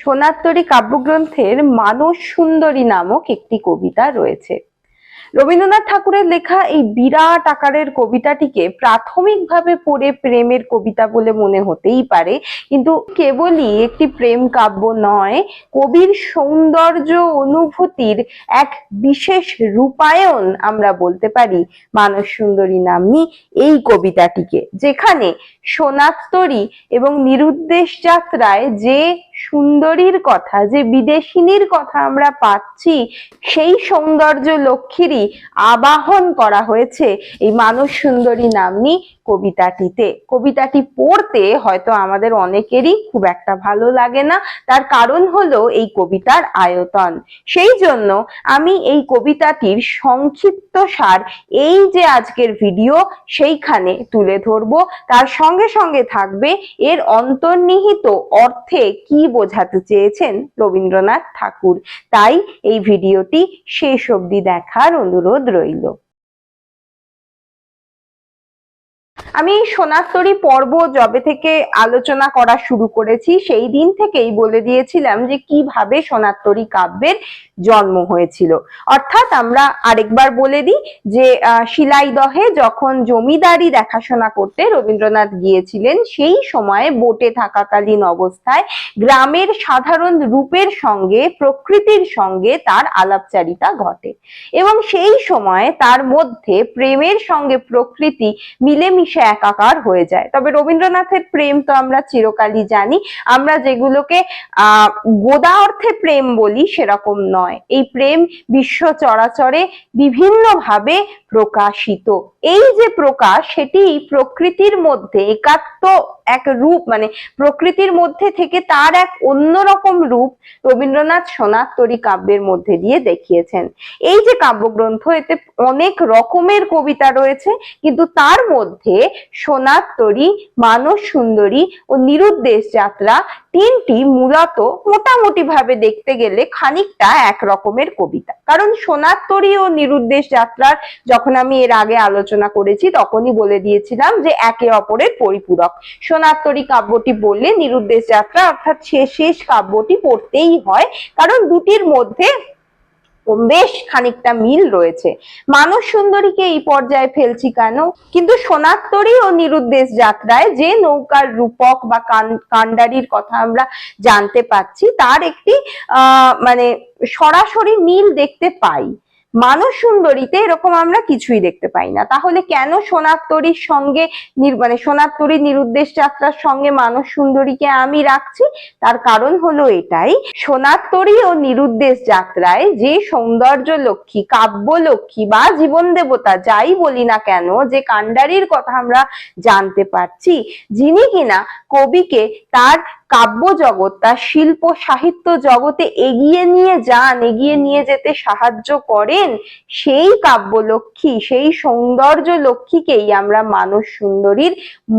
সোনাত্তরী কাব্যগ্রন্থের মানস সুন্দরী নামক একটি কবিতা রয়েছে। রবীন্দ্রনাথ ঠাকুরের লেখা এই বিরাট আকারের কবিতাটিকে প্রাথমিকভাবে পড়ে প্রেমের কবিতা বলে মনে হতেই পারে, কিন্তু কেবলই একটি প্রেম কাব্য নয়, কবির সৌন্দর্য অনুভূতির এক বিশেষ রূপায়ণ আমরা বলতে পারি মানস সুন্দরী নাম্নী এই কবিতাটিকে। যেখানে সোনাত্তরী এবং নিরুদ্দেশ যাত্রায় যে সুন্দরীর কথা, যে বিদেশিনীর কথা আমরা পাচ্ছি, সেই সৌন্দর্য লক্ষ্মীরই আবাহন করা হয়েছে এই মানস সুন্দরী নাম্নী কবিতাটিতে। কবিতাটি পড়তে হয়তো আমাদের অনেকেরই খুব একটা ভালো লাগে না, তার কারণ হলো এই কবিতার আয়তন। সেই জন্য আমি এই কবিতাটির সংক্ষিপ্ত সার এই যে আজকের ভিডিও, সেইখানে তুলে ধরবো। তার সঙ্গে সঙ্গে থাকবে এর অন্তর্নিহিত অর্থে কি বোঝাতে চেয়েছেন রবীন্দ্রনাথ ঠাকুর। তাই এই ভিডিওটি শেষ অবধি দেখার অনুরোধ রইল। আমি সোনাত্তরী পর্ব যবে থেকে আলোচনা করা শুরু করেছি, সেই দিন থেকেই বলে দিয়েছিলাম যে কীভাবে সোনাত্তরী কাব্যের জন্ম হয়েছিল। অর্থাৎ আমরা আরেকবার বলে দিই যে শিলাইদহে যখন জমিদারি দেখাশোনা করতে রবীন্দ্রনাথ গিয়েছিলেন, সেই সময়ে বোটে থাকাকালীন অবস্থায় গ্রামের সাধারণ রূপের সঙ্গে, প্রকৃতির সঙ্গে তার আলাপচারিতা ঘটে। এবং সেই সময় তার মধ্যে প্রেমের সঙ্গে প্রকৃতি মিলেমিশে একাকার হয়ে যায়। তবে রবীন্দ্রনাথের প্রেম তো আমরা চিরকালই জানি। আমরা যেগুলোকে গোদা অর্থে প্রেম বলি সেরকম নয়। এই প্রেম বিশ্ব চরাচরে বিভিন্নভাবে প্রকাশিত। এই যে প্রকাশ, সেটি প্রকৃতির মধ্যে একাত্ম এক রূপ মানে প্রকৃতির মধ্যে থেকে তার এক অন্যরকম রূপ রবীন্দ্রনাথ সোনাত্তরী কাব্যের মধ্যে দিয়ে দেখিয়েছেন। এই যে কাব্যগ্রন্থ, এতে অনেক রকমের কবিতা রয়েছে, কিন্তু তার মধ্যে সোনাত্তরী মানস সুন্দরী ও নিরুদ্দেশ যাত্রা তিনটি মূলত মোটামুটি ভাবে দেখতে গেলে খানিকটা এক রকমের কবিতা। কারণ সোনাত্তরী ও নিরুদ্দেশ যাত্রার যখন আমি এর আগে আলোচনা করেছি, তখনই বলে দিয়েছিলাম যে একে অপরের পরিপূরক। সোনাত্তরী কাব্যটি বললে নিরুদ্দেশ যাত্রা অর্থাৎ শেষ শেষ কাব্যটি পড়তেই হয়, কারণ দুটির মধ্যে বেশ খানিকটা মিল রয়েছে। মানুষ সুন্দরীকে এই পর্যায়ে ফেলছি কেন? কিন্তু সোনাত্তরী ও নিরুদ্দেশ যাত্রায় যে নৌকার রূপক বা কান- কান্ডারির কথা আমরা জানতে পাচ্ছি, তার একটি মানে সরাসরি মিল দেখতে পাই। মানস সুন্দরীতে এরকম আমরা কিছুই দেখতে পাই না। তাহলে কেন সোনাত্তরীর সঙ্গে মানে সোনাত্তরী নিরুদ্দেশ যাত্রার সঙ্গে মানস সুন্দরীকে আমি রাখছি? তার কারণ হলো এটাই সোনাত্তরী ও নিরুদ্দেশ যাত্রায় যে সৌন্দর্য লক্ষ্মী, কাব্য লক্ষ্মী বা জীবন দেবতা যাই বলি না কেন, যে কান্ডারির কথা আমরা জানতে পারছি, যিনি কিনা কবিকে তার কাব্য জগৎ, তার শিল্প, সাহিত্য জগতে এগিয়ে নিয়ে যান, এগিয়ে নিয়ে যেতে সাহায্য করেন, সেই কাব্য লক্ষ্মী, সেই সৌন্দর্য লক্ষ্মীকেই আমরা মানস সুন্দরীর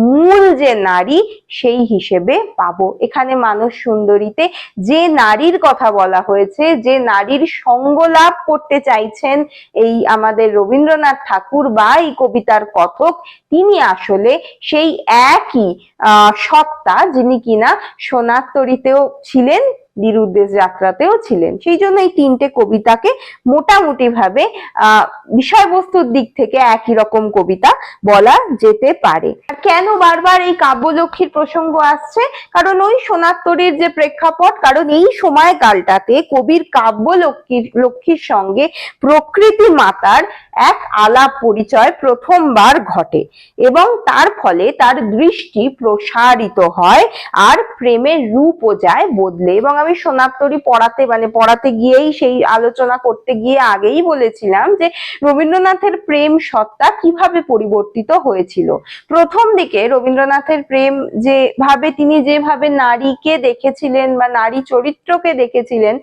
মূল যে নারী, সেই হিসেবে পাবো। এখানে মানস সুন্দরীতে যে নারীর কথা বলা হয়েছে, যে নারীর সঙ্গ লাভ করতে চাইছেন এই আমাদের রবীন্দ্রনাথ ঠাকুর বা এই কবিতার কথক, তিনি আসলে সেই একই সত্তা যিনি কিনা সোনাত্তরীতেও ছিলেন। নিরুদ্দেশ যাত্রাতেও ছিলেন। সেই জন্য এই তিনটে কবিতাকে মোটামুটি ভাবে বিষয়বস্তুর দিক থেকে একই রকম কবিতা বলা যেতে পারে। কেন বারবার এই কাব্যলক্ষ্মীর প্রসঙ্গ আসছে? কারণ ওই সোনাত্তরীর যে প্রেক্ষাপট, কারণ এই সময়কালটাতে কবির কাব্য লক্ষ্মীর লক্ষ্মীর সঙ্গে প্রকৃতি মাতার এক আলাপ পরিচয় প্রথমবার ঘটে এবং তার ফলে তার দৃষ্টি প্রসারিত হয় আর প্রেমের রূপও যায় বদলে এবং আমি সোনাত্তরী পড়াতে মানে পড়াতে গিয়েই সেই আলোচনা করতে গিয়ে আগেই বলেছিলাম যে রবীন্দ্রনাথের প্রেম সত্তা কীভাবে পরিবর্তিত হয়েছিল। প্রথম দিকে রবীন্দ্রনাথের প্রেম যেভাবে, তিনি যেভাবে নারীকে দেখেছিলেন বা নারী চরিত্রকে দেখেছিলেন,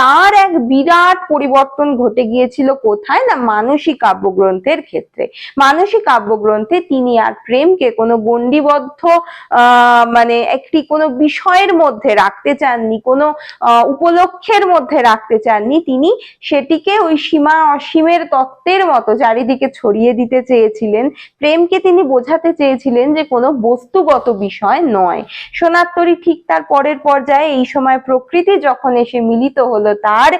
তার এক বিরাট পরিবর্তন ঘটে গিয়েছিল কোথায় না মানসিক কাব্যগ্রন্থের ক্ষেত্রে। মানসিক কাব্যগ্রন্থে তিনি আর প্রেমকে কোনো গণ্ডিবদ্ধ মানে একটি কোনো বিষয়ের মধ্যে রাখতে চাননি, কোনো উপলক্ষের মধ্যে রাখতে চাননি। তিনি সেটিকে ওই সীমা অসীমের তত্ত্বের মতো চারিদিকে ছড়িয়ে দিতে চেয়েছিলেন। প্রেমকে তিনি বোঝাতে চেয়েছিলেন যে কোনো বস্তুগত বিষয় নয়। সোনাত্তরী ঠিক তার পরের পর্যায়ে এই সময় প্রকৃতি যখন এসে মিলিত হলো, তার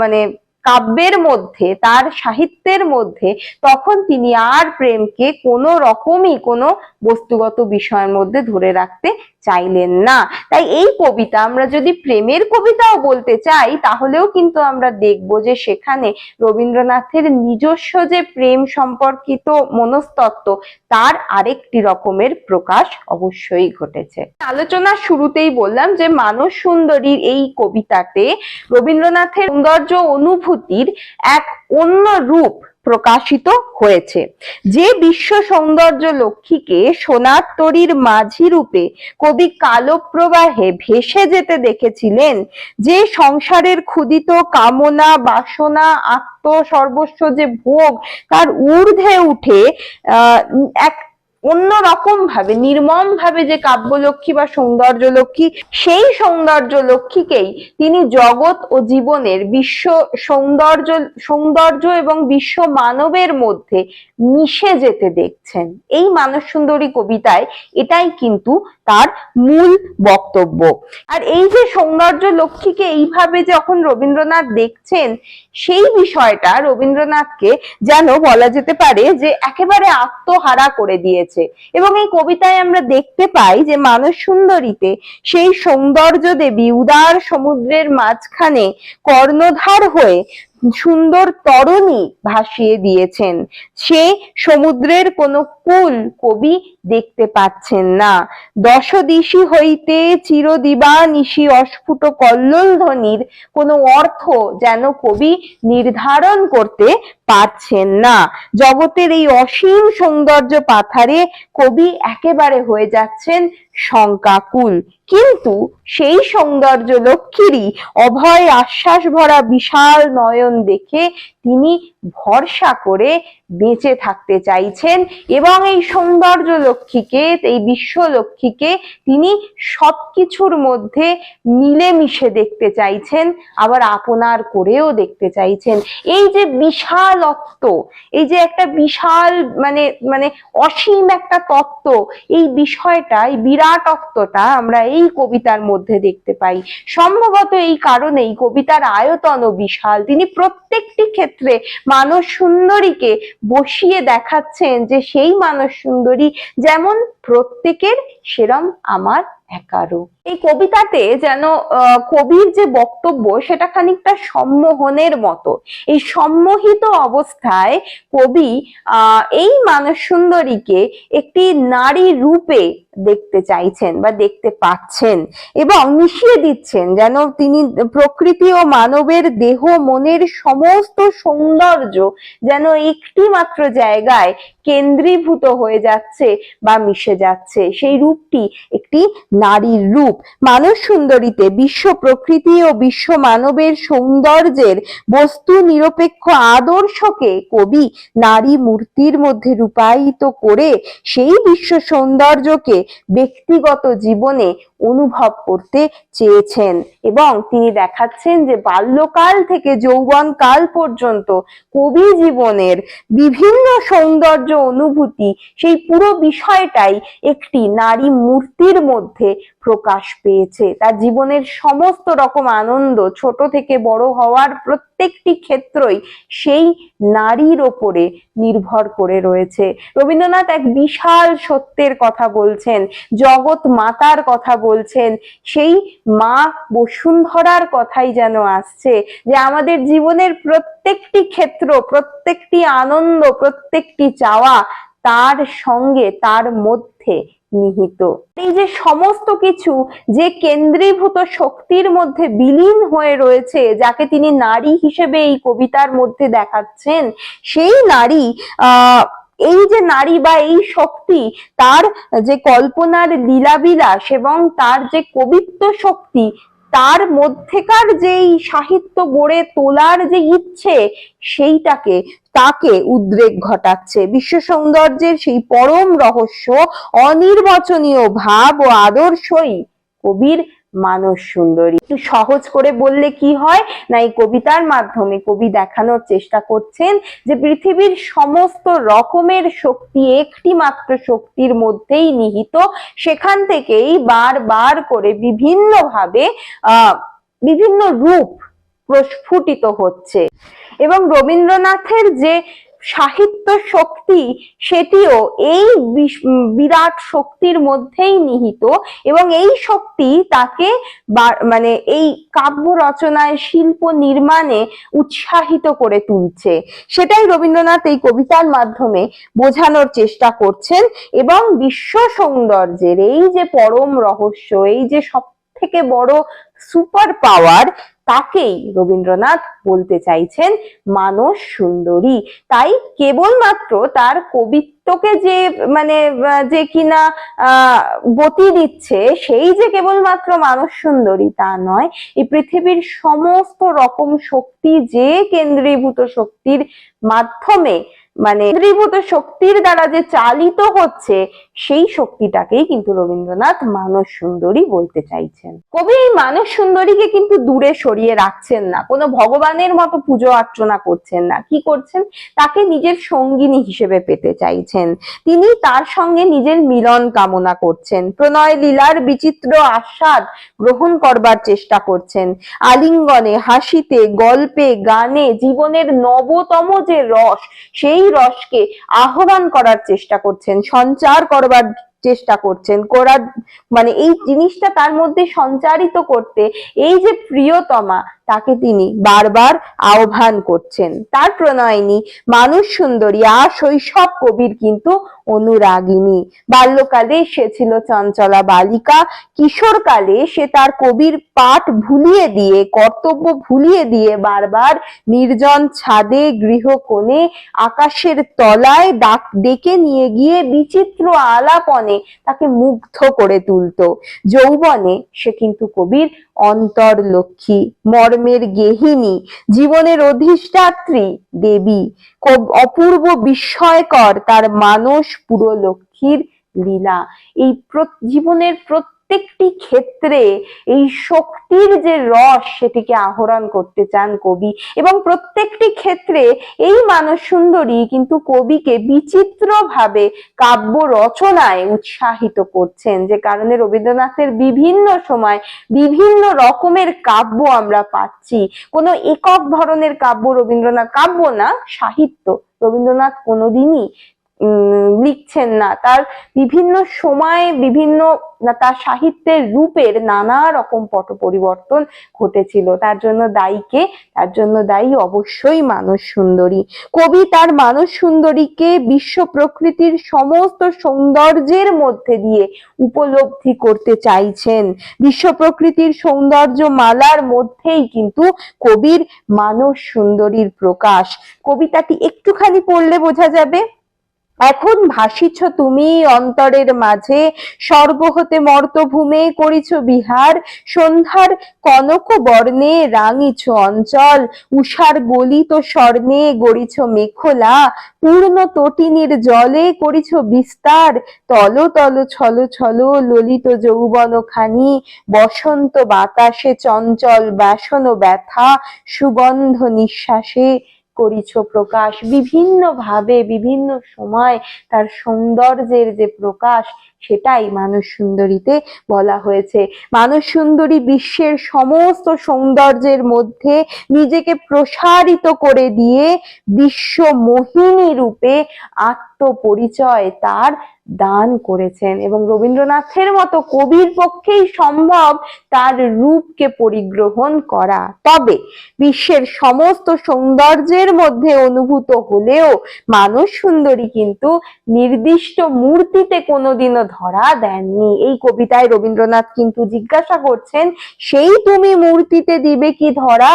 মানে কাব্যের মধ্যে, তার সাহিত্যের মধ্যে, তখন তিনি আর প্রেমকে কোনো রকমই কোনো বস্তুগত বিষয়ের মধ্যে ধরে রাখতে চাইলেন না। তাই এই কবিতা আমরা যদি প্রেমের কবিতাও বলতে চাই, তাহলেও কিন্তু আমরা দেখব যে সেখানে রবীন্দ্রনাথের নিজস্ব যে প্রেম সম্পর্কিত মনস্তত্ত্ব, তার আরেকটি রকমের প্রকাশ অবশ্যই ঘটেছে। আলোচনার শুরুতেই বললাম যে, মানস সুন্দরীর এই কবিতাতে রবীন্দ্রনাথের সৌন্দর্য অনুভূতির এক অন্য রূপ প্রকাশিত হয়েছে। যে বিশ্ব সৌন্দর্য লক্ষ্মীকে সোনার তরীর মাঝি রূপে কবি কালো প্রবাহে ভেসে যেতে দেখেছিলেন, যে সংসারের ক্ষুদিত কামনা, বাসনা আত্ম সর্বস্ব যে ভোগ, তার ঊর্ধ্বে উঠে এক অন্য রকম ভাবে নির্মম ভাবে যে কাব্যলক্ষ্মী বা সৌন্দর্য লক্ষ্মী সেই সৌন্দর্য লক্ষ্মীকেই তিনি জগৎ ও জীবনের বিশ্ব সৌন্দর্য সৌন্দর্য এবং বিশ্ব মানবের মধ্যে মিশে যেতে দেখছেন। এই মানস সুন্দরী কবিতায় এটাই কিন্তু তার মূল বক্তব্য। আর এই যে সৌন্দর্য লক্ষ্মীকে এইভাবে যখন রবীন্দ্রনাথ দেখছেন, সেই বিষয়টা রবীন্দ্রনাথকে যেন বলা যেতে পারে যে একেবারে আত্মহারা করে দিয়েছে। এবং এই কবিতায় আমরা দেখতে পাই যে মানস সুন্দরীতে সেই সৌন্দর্য দেবী উদার সমুদ্রের মাঝখানে কর্ণধার হয়ে সুন্দর তরণী ভাসিয়ে দিয়েছেন। সে সমুদ্রের কোন কুল কবি দেখতে পাচ্ছেন না। দশদিশি হইতে চিরদিবা নিশি অস্ফুট কল্লোল ধ্বনির কোনো অর্থ যেন কবি নির্ধারণ করতে পারছেন না। জগতের এই অসীম সৌন্দর্য পাথারে কবি একেবারে হয়ে যাচ্ছেন শঙ্কাকুল। কিন্তু সেই সৌন্দর্য লক্ষ্মীরই অভয় আশ্বাস ভরা বিশাল নয়ন দেখে তিনি ভরসা করে বেঁচে থাকতে চাইছেন এবং এই সৌন্দর্য লক্ষ্মীকে, এই বিশ্ব লক্ষ্মীকে তিনি সবকিছুর মধ্যে মিলেমিশে দেখতে চাইছেন, আবার আপনার করেও দেখতে চাইছেন। এই যে বিশালত্ব, এই যে একটা বিশাল মানে মানে অসীম একটা তত্ত্ব, এই বিষয়টা, এই বিরাটত্বটা আমরা এই কবিতার মধ্যে দেখতে পাই। সম্ভবত এই কারণেই কবিতার আয়তনও বিশাল। তিনি প্রত্যেকটি ক্ষেত্রে মানস সুন্দরীকে বসিয়ে দেখাচ্ছেন যে সেই মানস সুন্দরী যেমন প্রত্যেকের সেরম আমার একারও। এই কবিতাতে যেন কবির যে বক্তব্য সেটা খানিকটা সম্মোহনের মতো। এই সম্মোহিত অবস্থায় কবি এই মানস সুন্দরীকে একটি নারী রূপে দেখতে চাইছেন বা দেখতে পাচ্ছেন এবং মিশিয়ে দিচ্ছেন যেন তিনি প্রকৃতি ও মানবের দেহ, মনের সমস্ত সৌন্দর্য যেন একটি মাত্র জায়গায় কেন্দ্রীভূত হয়ে যাচ্ছে বা মিশে যাচ্ছে। সেই রূপটি একটি নারীর রূপ। মানস সুন্দরীতে বিশ্ব প্রকৃতি ও বিশ্ব মানবের সৌন্দর্যের বস্তু নিরপেক্ষ আদর্শকে কবি নারী মূর্তির মধ্যে রূপায়িত করে সেই বিশ্ব সৌন্দর্যকে ব্যক্তিগত জীবনে অনুভব করতে চেয়েছেন। এবং তিনি দেখাচ্ছেন যে বাল্যকাল থেকে যৌবন কাল পর্যন্ত কবি জীবনের বিভিন্ন সৌন্দর্য অনুভূতি সেই পুরো বিষয়টাই একটি নারী মূর্তির মধ্যে প্রকাশ পেয়েছে। তার জীবনের সমস্ত রকম আনন্দ ছোট থেকে বড় হওয়ার প্রত্যেকটি ক্ষেত্রই সেই নারীর ওপরে নির্ভর করে রয়েছে। রবীন্দ্রনাথ এক বিশাল সত্যের কথা বলছেন। জগৎ মাতার কথা বলছেন, সেই মা বসুন্ধরার কথাই যেন আসছে, যে আমাদের জীবনের প্রত্যেকটি ক্ষেত্র, প্রত্যেকটি আনন্দ, প্রত্যেকটি চাওয়া তার সঙ্গে, তার মধ্যে নিহিত। এই যে সমস্ত কিছু যে কেন্দ্রীভূত শক্তির মধ্যে বিলীন হয়ে রয়েছে, যাকে তিনি নারী হিসেবে এই কবিতার মধ্যে দেখাচ্ছেন, সেই নারী, আহ এই যে নারী বা এই শক্তি, তার যে কল্পনার লীলাবিলাস এবং তার যে কবিত্ব শক্তি, তার মধ্যেকার যেই সাহিত্য গড়ে তোলার যে ইচ্ছে, সেইটাকে, তাকে উদ্রেক ঘটাচ্ছে। বিশ্ব সৌন্দর্যের সেই পরম রহস্য, অনির্বচনীয় ভাব ও আদর্শই কবির মানস সুন্দরী। একটু সহজ করে বললে কি হয়? না, এই কবিতার মাধ্যমে কবি দেখানোর চেষ্টা করছেন যে পৃথিবীর সমস্ত রকমের শক্তি একটি মাত্র শক্তির মধ্যেই নিহিত। সেখান থেকেই বারবার করে বিভিন্ন ভাবে আহ বিভিন্ন রূপ প্রস্ফুটিত হচ্ছে। এবং রবীন্দ্রনাথের যে সাহিত্য শক্তি সেটিও এই বিরাট শক্তির মধ্যেই নিহিত এবং এই শক্তি তাকে মানে এই কাব্য রচনায় শিল্প নির্মাণে উৎসাহিত করে তুলছে। সেটাই রবীন্দ্রনাথ এই কবিতার মাধ্যমে বোঝানোর চেষ্টা করছেন এবং বিশ্ব সৌন্দর্যের এই যে পরম রহস্য, এই যে সব থেকে বড় সুপার পাওয়ার তাকেই রবীন্দ্রনাথ বলতে চাইছেন মানস সুন্দরী। তাই কেবলমাত্র তার কবিত্বকে যে মানে যে কিনা গতি দিচ্ছে, সেই যে কেবলমাত্র মানস সুন্দরী তা নয়, এই পৃথিবীর সমস্ত রকম শক্তি যে কেন্দ্রীভূত শক্তির মাধ্যমে মানে কেন্দ্রীভূত শক্তির দ্বারা যে চালিত হচ্ছে, সেই শক্তিটাকেই কিন্তু রবীন্দ্রনাথ মানস সুন্দরী বলতে চাইছেন। কবি এই মানস সুন্দরীকে কিন্তু দূরে সরিয়ে রাখছেন না, কোনো ভগবানের মতো পুজো অর্চনা করছেন না। কি করছেন? তাকে নিজের সঙ্গিনী হিসেবে পেতে চাইছেন। তিনি তার সঙ্গে নিজের মিলন কামনা করছেন। প্রণয় লীলার বিচিত্র আস্বাদ গ্রহণ করবার চেষ্টা করছেন। আলিঙ্গনে, হাসিতে, গল্পে, গানে, জীবনের নবতম যে রস, সেই রসকে আহ্বান করার চেষ্টা করছেন, সঞ্চার করবার চেষ্টা করছেন, করার মানে এই জিনিসটা তার মধ্যে সঞ্চারিত করতে এই যে প্রিয়তমা তাকে তিনি বারবার আহ্বান করছেন। তার প্রণয়নী মানুষ সুন্দরী আর শৈশব কবির কিন্তু অনুরাগিনী। বাল্যকালে সে ছিল চঞ্চলা বালিকা, কিশোরকালে সে তার কবির পাঠ ভুলিয়ে দিয়ে, কর্তব্য ভুলিয়ে দিয়ে বারবার নির্জন ছাদে, গৃহকোণে, আকাশের তলায় ডাক ডেকে নিয়ে গিয়ে বিচিত্র আলাপনে তাকে মুগ্ধ করে তুলতো। যৌবনে সে কিন্তু কবির অন্তর্লক্ষ্মী মর্মের গেহিনী জীবনের অধিষ্ঠাত্রী দেবী। অপূর্ব বিস্ময়কর তার মানস পুরো লক্ষ্মীর লীলা। এই জীবনের জীবনের প্রত্যেকটি ক্ষেত্রে এই শক্তির যে রস সেটিকে আহরণ করতে চান কবি। এবং প্রত্যেকটি ক্ষেত্রে এই মানস সুন্দরী কিন্তু কবিকে বিচিত্র ভাবে কাব্য রচনায় উৎসাহিত করছেন। যে কারণে রবীন্দ্রনাথের বিভিন্ন সময় বিভিন্ন রকমের কাব্য আমরা পাচ্ছি। কোনো একক ধরনের কাব্য রবীন্দ্রনাথ, কাব্য না, সাহিত্য। রবীন্দ্রনাথ কোনোদিনই লিখছেন না। তার বিভিন্ন সময়ে বিভিন্ন তার সাহিত্যের রূপের নানা রকম পট পরিবর্তন ঘটেছিল। তার জন্য দায়ীকে তার জন্য দায়ী অবশ্যই মানস সুন্দরী। কবি তার মানস সুন্দরীকে বিশ্ব প্রকৃতির সমস্ত সৌন্দর্যের মধ্যে দিয়ে উপলব্ধি করতে চাইছেন। বিশ্ব প্রকৃতির সৌন্দর্য মালার মধ্যেই কিন্তু কবির মানস সুন্দরীর প্রকাশ। কবিতাটি একটুখানি পড়লে বোঝা যাবে? এখন ভাসিছ তুমি অন্তরের মাঝে স্বর্গ হতে মর্তভূমে করিছ বিহার, সন্ধ্যার কনক বর্ণে রাঙিছ অঞ্চল উষার গলিত স্বর্ণে গড়িছ মেখলা, পূর্ণ তটিনীর জলে করিছ বিস্তার, তল তল ছল ছল ললিত যৌবন খানি বসন্ত বাতাসে চঞ্চল বাসন ব্যথা, সুগন্ধ নিঃশ্বাসে করিছ প্রকাশ। বিভিন্ন ভাবে বিভিন্ন সময় তার সৌন্দর্যের যে প্রকাশ সেটাই মানুষ সুন্দরীতে বলা হয়েছে। মানুষ সুন্দরী বিশ্বের সমস্ত সৌন্দর্যের মধ্যে নিজেকে প্রসারিত করে দিয়ে বিশ্ব মোহিনী রূপে আত্মপরিচয় তার দান করেছেন এবং রবীন্দ্রনাথের মতো কবির পক্ষেই সম্ভব তার রূপকে পরিগ্রহণ করা। তবে বিশ্বের সমস্ত সৌন্দর্যের মধ্যে অনুভূত হলেও মানস সুন্দরী কিন্তু নির্দিষ্ট মূর্তিতে কোনোদিনও ধরা দেননি। এই কবিতায় রবীন্দ্রনাথ কিন্তু জিজ্ঞাসা করছেন, সেই তুমি মূর্তিতে দিবে কি ধরা?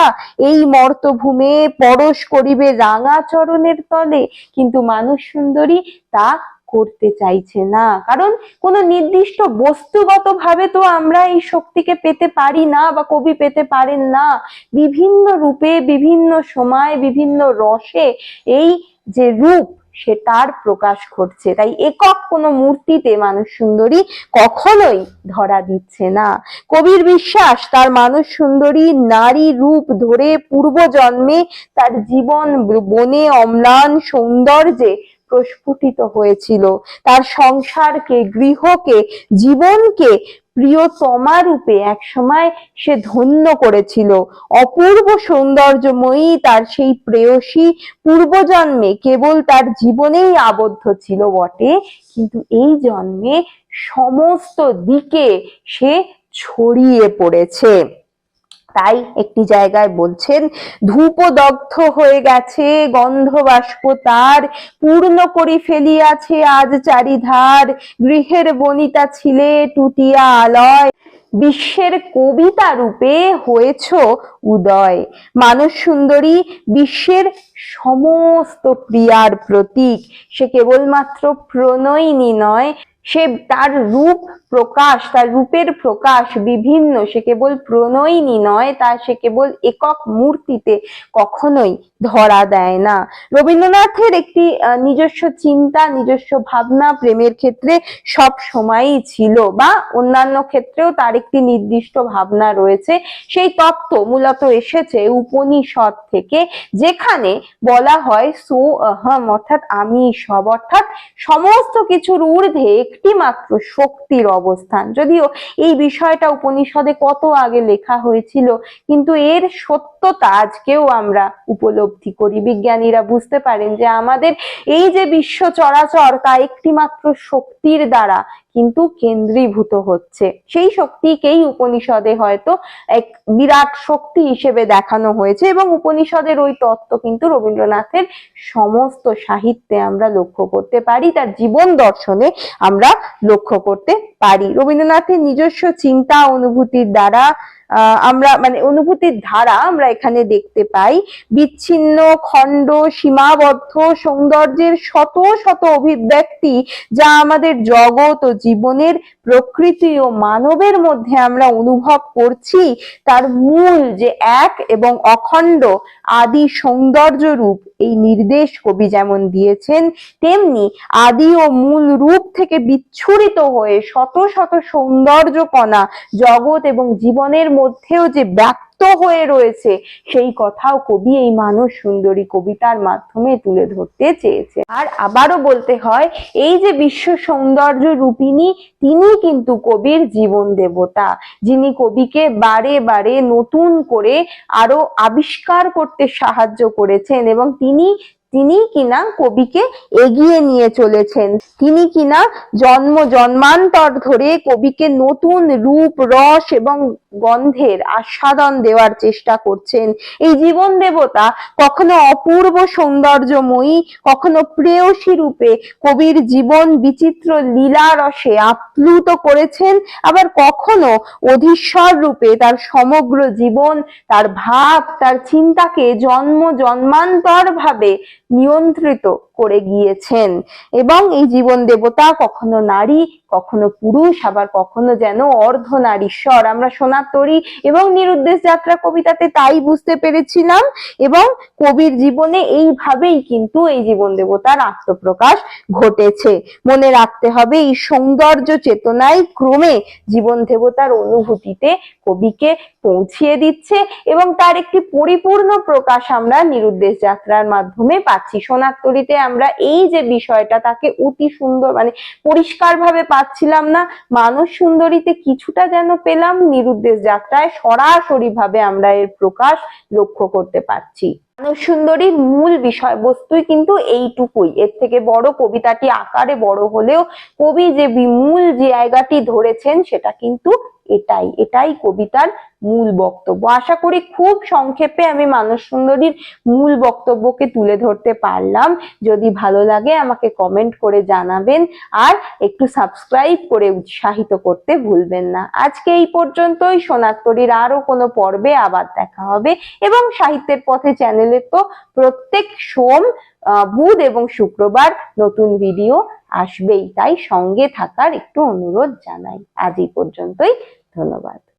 এই মর্তভূমে পরশ করিবে রাঙা চরণের তলে। কিন্তু মানুষ সুন্দরী তা করতে চাইছে না। কারণ কোনো নির্দিষ্ট বস্তুগত ভাবে তো আমরা এই শক্তিকে পেতে পারি না বা কবি পেতে পারেন না। বিভিন্ন রূপে, বিভিন্ন সময়, বিভিন্ন রসে এই যে রূপ সে তার প্রকাশ ঘটছে। তাই একক কোনো মূর্তিতে মানুষ সুন্দরী কখনোই ধরা দিচ্ছে না। কবির বিশ্বাস, তার মানুষ সুন্দরী নারী রূপ ধরে পূর্ব জন্মে তার জীবন বনে অম্লান সৌন্দর্যে প্রস্ফুটিত হয়েছিল। তার সংসারকে, গৃহকে, জীবনকে প্রিয়তমা রূপে একসময় সে ধন্য করেছিল। অপূর্ব সৌন্দর্যময়ী তার সেই প্রেয়সী পূর্বজন্মে কেবল তার জীবনেই আবদ্ধ ছিল বটে, কিন্তু এই জন্মে সমস্ত দিকে সে ছড়িয়ে পড়েছে। তাই একটি জায়গায় বলছেন, ধূপদগ্ধ হয়ে গেছে গন্ধ বাষ্প তার, পূর্ণ করি ফেলিয়াছে আজ চারিধার, গৃহের বনিতা ছিলে টুটিয়া আলয়। বিশ্বের কবিতা রূপে হয়েছ উদয়। মানস সুন্দরী, বিশ্বের সমস্ত প্রিয়ার প্রতীক। সে কেবলমাত্র প্রণয়িনী নয়, সে তার রূপ প্রকাশ, তার রূপের প্রকাশ বিভিন্ন, সে কেবল প্রণয়িনী নয়, তা সে কেবল একক মূর্তিতে কখনোই ধরা দেয় না। রবীন্দ্রনাথের একটি নিজস্ব চিন্তা, নিজস্ব ভাবনা প্রেমের ক্ষেত্রে সব সময়ই ছিল বা অন্যান্য ক্ষেত্রেও তার একটি নির্দিষ্ট ভাবনা রয়েছে। সেই তত্ত্ব মূলত এসেছে উপনিষদ থেকে, যেখানে বলা হয় সো আহম অর্থাৎ আমি সব, অর্থাৎ সমস্ত কিছুর ঊর্ধ্বে একটি মাত্র শক্তির অবস্থান। যদিও এই বিষয়টা উপনিষদে কত আগে লেখা হয়েছিল, কিন্তু এর সত্যতা আজকেও আমরা উপলব্ধি করি। বিজ্ঞানীরা বুঝতে পারেন যে আমাদের এই যে বিশ্ব চরাচর তা একটিমাত্র শক্তির দ্বারা কিন্তু কেন্দ্রীভূত হচ্ছে। সেই শক্তিকেই উপনিষদে হয়তো এক বিরাট শক্তি হিসেবে দেখানো হয়েছে এবং উপনিষদের ওই তত্ত্ব কিন্তু রবীন্দ্রনাথের সমস্ত সাহিত্যে আমরা লক্ষ্য করতে পারি, তার জীবন দর্শনে আমরা লক্ষ্য করতে পারি। রবীন্দ্রনাথের নিজস্ব চিন্তা অনুভূতির দ্বারা আমরা মানে অনুভূতির ধারা আমরা এখানে দেখতে পাই। বিচ্ছিন্ন, খণ্ড, সীমাবদ্ধ, সৌন্দর্যের শত শত অভিব্যক্তি যা আমাদের জগৎ ও জীবনের প্রকৃতি ও মানবের মধ্যে আমরা অনুভব করছি। তার মূল যে এক এবং অখণ্ড আদি সৌন্দর্য রূপ এই নির্দেশ কবি যেমন দিয়েছেন, তেমনি আদি ও মূল রূপ থেকে বিচ্ছুরিত হয়ে শত শত সৌন্দর্য কণা জগৎ এবং জীবনের মধ্যেও যে ব্যক্ত হয়ে রয়েছে, সেই কথাও কবি এই মানস সুন্দরী কবিতার মাধ্যমে তুলে ধরতে চেয়েছে। আর আবারও বলতে হয়, এই যে বিশ্ব সৌন্দর্য রূপিণী, তিনি কিন্তু কবির জীবন দেবতা। যিনি কবিকে বারে বারে নতুন করে আরও আবিষ্কার করতে সাহায্য করেছেন এবং তিনি তিনি কিনা কবিকে এগিয়ে নিয়ে চলেছেন। তিনি কিনা জন্ম জন্মান্তর ধরে কবিকে নতুন রূপ, রস এবং গন্ধের আস্বাদন দেওয়ার চেষ্টা করছেন। এই জীবন দেবতা কখনো অপূর্ব সৌন্দর্যময়ী, কখনো প্রেয়সী রূপে কবির জীবন বিচিত্র লীলা রসে আপ্লুত করেছেন, আবার কখনো অধীশ্বর রূপে তার সমগ্র জীবন, তার ভাব, তার চিন্তাকে জন্ম জন্মান্তর ভাবে নিয়ন্ত্রিত করে গিয়েছেন। এবং এই জীবন দেবতা কখনো নারী, কখনো পুরুষ, আবার কখনো যেন অর্ধ নারীশ্বর আমরা সোনার তরী এবং নিরুদ্দেশ যাত্রা কবিতাতে তাই বুঝতে পেরেছিলাম। এবং কবির জীবনে এইভাবেই কিন্তু এই জীবন দেবতার আত্মপ্রকাশ ঘটেছে। মনে রাখতে হবে, এই সৌন্দর্য চেতনায় ক্রমে জীবন দেবতার অনুভূতিতে কবিকে পৌঁছিয়ে দিচ্ছে এবং তার একটি পরিপূর্ণ প্রকাশ আমরা নিরুদ্দেশ যাত্রার মাধ্যমে পাচ্ছি। সোনার তরীতে আমরা এই যে বিষয়টা তাকে অতি সুন্দর মানে পরিষ্কার ভাবে পাচ্ছিলাম না, মানস সুন্দরীতে কিছুটা যেন পেলাম, নিরুদ্দেশ যাত্রায় সরাসরি ভাবে আমরা এর প্রকাশ লক্ষ্য করতে পারছি। মানস সুন্দরীর মূল বিষয়বস্তুই কিন্তু এইটুকুই। এর থেকে বড় কবিতাটি আকারে বড় হলেও কবি যে বি- মূল জায়গাটি ধরেছেন সেটা কিন্তু এটাই এটাই কবিতার মূল বক্তব্য। আশা করি খুব সংক্ষেপে আমি মানস সুন্দরীর মূল বক্তব্যকে তুলে ধরতে পারলাম। যদি ভালো লাগে আমাকে কমেন্ট করে জানাবেন আর একটু সাবস্ক্রাইব করে উৎসাহিত করতে ভুলবেন না। আজকে এই পর্যন্তই। সোনাত্তরীর আরও কোনো পর্বে আবার দেখা হবে এবং সাহিত্যের পথে চ্যানেলের তো প্রত্যেক সোম বুধ এবং শুক্রবার নতুন ভিডিও আসবেই। তাই সঙ্গে থাকার একটু অনুরোধ জানাই। আজ এই পর্যন্তই। ধন্যবাদ।